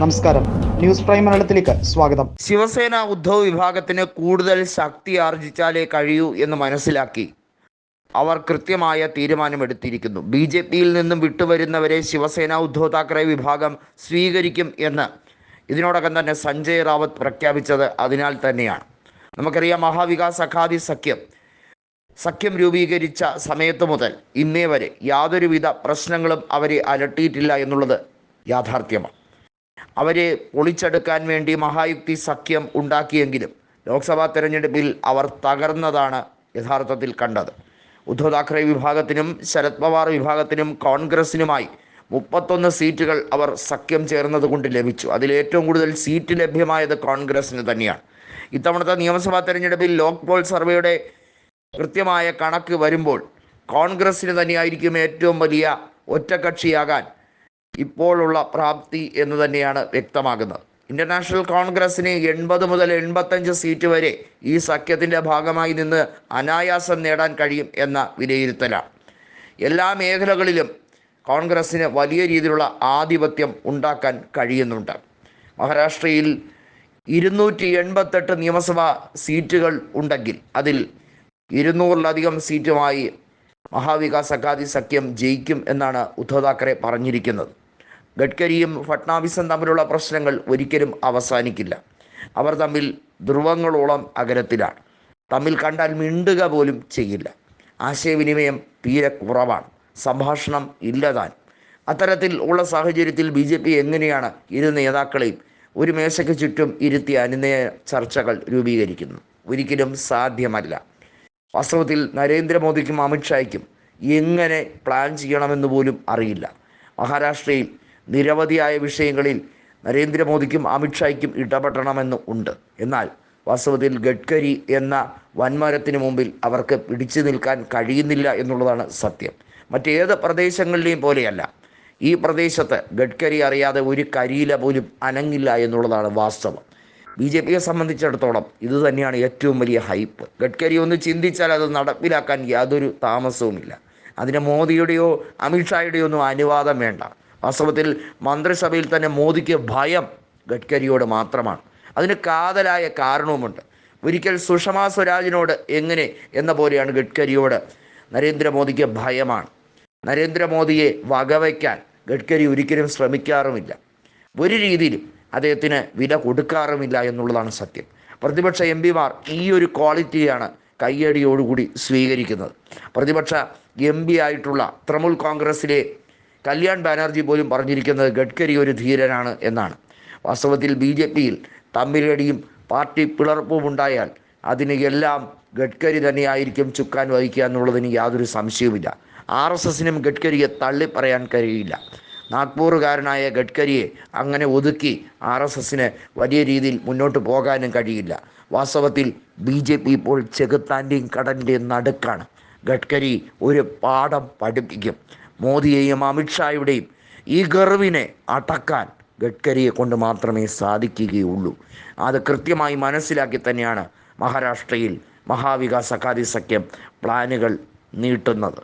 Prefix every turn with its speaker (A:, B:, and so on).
A: നമസ്കാരം. News prime മലയാളത്തിലേക്ക് സ്വാഗതം.
B: ശിവസേന ഉദ്ധവ് വിഭാഗത്തിന് കൂടുതൽ ശക്തി ആർജിച്ചാലേ കഴിയൂ എന്ന് മനസ്സിലാക്കി. അവർ കൃത്യമായ തീരുമാനമെടുത്തിരിക്കുന്നു. ബി ജെ പിയിൽ നിന്നും വിട്ടുവരുന്നവരെ ശിവസേന ഉദ്ധവ് താക്കറെ വിഭാഗം സ്വീകരിക്കും എന്ന് ഇതിനോടകം തന്നെ സഞ്ജയ് റാവത്ത് പ്രഖ്യാപിച്ചത് അതിനാൽ തന്നെയാണ്. നമുക്കറിയാം മഹാവികാസ് അഖാദി സഖ്യം സഖ്യം രൂപീകരിച്ച സമയത്ത് മുതൽ ഇന്നേ വരെ യാതൊരുവിധ പ്രശ്നങ്ങളും അവരെ അലട്ടിയിട്ടില്ല എന്നുള്ളത് യാഥാർത്ഥ്യമാണ്. അവരെ പൊളിച്ചെടുക്കാൻ വേണ്ടി മഹായുക്തി സഖ്യം ഉണ്ടാക്കിയെങ്കിലും ലോക്സഭാ തെരഞ്ഞെടുപ്പിൽ അവർ തകർന്നതാണ് യഥാർത്ഥത്തിൽ കണ്ടത്. ഉദ്ധവ് താക്കറെ വിഭാഗത്തിനും ശരത് പവാർ വിഭാഗത്തിനും കോൺഗ്രസിനുമായി മുപ്പത്തൊന്ന് സീറ്റുകൾ അവർ സഖ്യം ചേർന്നത് കൊണ്ട് ലഭിച്ചു. അതിൽ ഏറ്റവും കൂടുതൽ സീറ്റ് ലഭ്യമായത് കോൺഗ്രസിന് തന്നെയാണ്. ഇത്തവണത്തെ നിയമസഭാ തെരഞ്ഞെടുപ്പിൽ ലോക് പോൾ സർവേയുടെ കൃത്യമായ കണക്ക് വരുമ്പോൾ കോൺഗ്രസിന് തന്നെയായിരിക്കും ഏറ്റവും വലിയ ഒറ്റക്കക്ഷിയാകാൻ ഇപ്പോഴുള്ള പ്രാപ്തി എന്ന് തന്നെയാണ് വ്യക്തമാകുന്നത്. ഇന്റർനാഷണൽ കോൺഗ്രസിന് എൺപത് മുതൽ എൺപത്തഞ്ച് സീറ്റ് വരെ ഈ സഖ്യത്തിന്റെ ഭാഗമായി നിന്ന് അനായാസം നേടാൻ കഴിയും എന്ന വിലയിരുത്തലാണ്. എല്ലാ മേഖലകളിലും കോൺഗ്രസ്സിന് വലിയ രീതിയിലുള്ള ആധിപത്യം ഉണ്ടാക്കാൻ കഴിയുന്നുണ്ട്. മഹാരാഷ്ട്രയിൽ ഇരുന്നൂറ്റി എൺപത്തെട്ട് നിയമസഭാ സീറ്റുകൾ ഉണ്ടെങ്കിൽ അതിൽ ഇരുന്നൂറിലധികം സീറ്റുമായി മഹാവികാസ് അഘാതി സഖ്യം ജയിക്കും എന്നാണ് ഉദ്ധവ് താക്കറെ പറഞ്ഞിരിക്കുന്നത്. ഗഡ്കരിയും ഫട്നാവിസും തമ്മിലുള്ള പ്രശ്നങ്ങൾ ഒരിക്കലും അവസാനിക്കില്ല. അവർ തമ്മിൽ ധ്രുവങ്ങളോളം അകലത്തിലാണ്. തമ്മിൽ കണ്ടാൽ മിണ്ടുക പോലും ചെയ്യില്ല. ആശയവിനിമയം തീരെ കുറവാണ്. സംഭാഷണം ഇല്ലതാൻ അത്തരത്തിൽ ഉള്ള സാഹചര്യത്തിൽ ബി ജെ പി എങ്ങനെയാണ് ഇരു നേതാക്കളെയും ഒരു മേശയ്ക്ക് ചുറ്റും ഇരുത്തി അനുനയ ചർച്ചകൾ രൂപീകരിക്കുന്നു? ഒരിക്കലും സാധ്യമല്ല. വാസ്തവത്തിൽ നരേന്ദ്രമോദിക്കും അമിത്ഷായ്ക്കും എങ്ങനെ പ്ലാൻ ചെയ്യണമെന്ന് പോലും അറിയില്ല. മഹാരാഷ്ട്രയിൽ നിരവധിയായ വിഷയങ്ങളിൽ നരേന്ദ്രമോദിക്കും അമിത്ഷായ്ക്കും ഇടപെടണമെന്ന് ഉണ്ട്. എന്നാൽ വാസ്തവത്തിൽ ഗഡ്കരി എന്ന വൻമരത്തിന് മുമ്പിൽ അവർക്ക് പിടിച്ചു നിൽക്കാൻ കഴിയുന്നില്ല എന്നുള്ളതാണ് സത്യം. മറ്റേത് പ്രദേശങ്ങളിലെയും പോലെയല്ല. ഈ പ്രദേശത്ത് ഗഡ്കരി അറിയാതെ ഒരു കരിയില പോലും അനങ്ങില്ല എന്നുള്ളതാണ് വാസ്തവം. ബി ജെ പിയെ സംബന്ധിച്ചിടത്തോളം ഇത് തന്നെയാണ് ഏറ്റവും വലിയ ഹൈപ്പ്. ഗഡ്കരി ഒന്ന് ചിന്തിച്ചാൽ അത് നടപ്പിലാക്കാൻ യാതൊരു താമസവുമില്ല. അതിന് മോദിയുടെയോ അമിത്ഷായുടെയോ ഒന്നും അനുവാദം വേണ്ട. വാസ്തവത്തിൽ മന്ത്രിസഭയിൽ തന്നെ മോദിക്ക് ഭയം ഗഡ്കരിയോട് മാത്രമാണ്. അതിന് കാതലായ കാരണവുമുണ്ട്. ഒരിക്കൽ സുഷമാ സ്വരാജിനോട് എങ്ങനെ എന്ന പോലെയാണ് ഗഡ്കരിയോട് നരേന്ദ്രമോദിക്ക് ഭയമാണ്. നരേന്ദ്രമോദിയെ വകവയ്ക്കാൻ ഗഡ്കരി ഒരിക്കലും ശ്രമിക്കാറുമില്ല. ഒരു രീതിയിലും അദ്ദേഹത്തിന് വില കൊടുക്കാറുമില്ല എന്നുള്ളതാണ് സത്യം. പ്രതിപക്ഷ എം പിമാർ ഈ ഒരു ക്വാളിറ്റിയാണ് കയ്യടിയോടുകൂടി സ്വീകരിക്കുന്നത്. പ്രതിപക്ഷ എം പി ആയിട്ടുള്ള തൃണമൂൽ കോൺഗ്രസിലെ കല്യാൺ ബാനർജി പോലും പറഞ്ഞിരിക്കുന്നത് ഗഡ്കരി ഒരു ധീരനാണ് എന്നാണ്. വാസ്തവത്തിൽ ബി ജെ പിയിൽ തമ്മിലടിയും പാർട്ടി പിളർപ്പും ഉണ്ടായാൽ അതിന് എല്ലാം ഗഡ്കരി തന്നെയായിരിക്കും ചുക്കാൻ വഹിക്കുക എന്നുള്ളതിന് യാതൊരു സംശയവുമില്ല. ആർ എസ് എസിനും ഗഡ്കരിയെ തള്ളിപ്പറയാൻ കഴിയില്ല. നാഗ്പൂറുകാരനായ ഗഡ്കരിയെ അങ്ങനെ ഒതുക്കി ആർ എസ് എസിന് വലിയ രീതിയിൽ മുന്നോട്ട് പോകാനും കഴിയില്ല. വാസ്തവത്തിൽ ബി ജെ പി ഇപ്പോൾ ചെകുത്താന്റെയും കടലിന്റെയും നടുക്കാണ്. ഗഡ്കരി ഒരു പാഠം പഠിപ്പിക്കും. മോദിയെയും അമിത്ഷായുടെയും ഈ ഗർവിനെ അടക്കാൻ ഗഡ്കരിയെ കൊണ്ട് മാത്രമേ സാധിക്കുകയുള്ളൂ. അത് കൃത്യമായി മനസ്സിലാക്കി തന്നെയാണ് മഹാരാഷ്ട്രയിൽ മഹാവികാസ് അക്കാദി സഖ്യം പ്ലാനുകൾ നീട്ടുന്നത്.